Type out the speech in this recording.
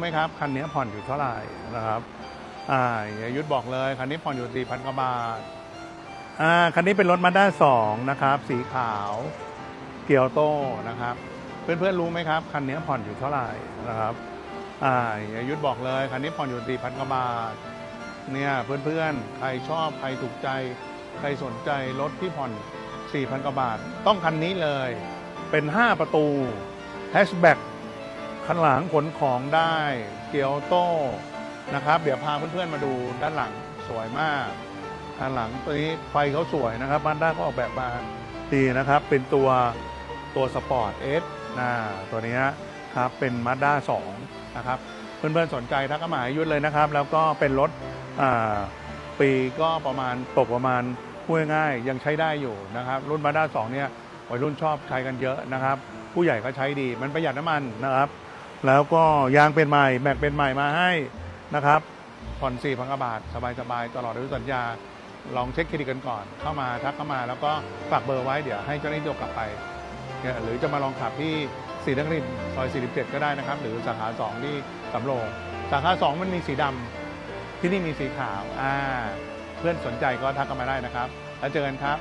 ไหมครับ คันนี้ผ่อนอยู่เท่าไหร่นะครับอ่าอย่ายุทธบอกเลย คันนี้ผ่อนอยู่สี่พันกว่าบาทอ่าคันนี้เป็นรถมาด้าสองนะครับ สีขาวเกียวโตนะครับ เพื่อนๆรู้ไหมครับ คันนี้ผ่อนอยู่เท่าไหร่นะครับอ่าอย่ายุทธบอกเลย คันนี้ผ่อนอยู่สี่พันกว่าบาทเนี่ยเพื่อนๆ ใครชอบ ใครถูกใจ ใครสนใจรถที่ผ่อน4,000กว่าบาท ต้องคันนี้เลย เป็น 5 ประตูแฮชแบ็ก คันหลังขนของได้เกียวโต้นะครับ เดี๋ยวพาเพื่อนๆมาดูด้านหลังสวยมากด้านหลังตัวนี้ไฟเขาสวยนะครับบ้านด้าก็ออกแบบมาดีนะครับ เป็นตัวตัวสปอร์ตเอสนะตัวนี้ครับเป็นมาด้า2นะครับ เพื่อนๆสนใจทักมาหายุทธเลยนะครับ แล้วก็เป็นรถอ่าปีก็ประมาณตกประมาณพูดง่ายยังใช้ได้อยู่นะครับ รุ่นมาด้า2เนี่ยวัยรุ่นชอบใช้กันเยอะนะครับ ผู้ใหญ่ก็ใช้ดีมันประหยัดน้ำมันนะครับ แล้วก็ยางเป็นใหม่แม็กเป็นใหม่มาให้นะครับผ่อน4พันกว่าบาทสบายๆตลอดอายุสัญญา ลองเช็คเครดิตกันก่อน เข้ามาทักเข้ามาแล้วก็ฝากเบอร์ไว้เดี๋ยวให้เจ้าหน้าที่โทรกลับไป หรือจะมาลองขับที่สีนครินทร์ซอย 47 ก็ได้นะครับ หรือสาขา 2 ที่สำโรงสาขา 2 มันมีสีดำที่นี่มีสีขาวอ่าเพื่อนสนใจก็ทักกันมาได้นะครับ แล้วเจอกันครับ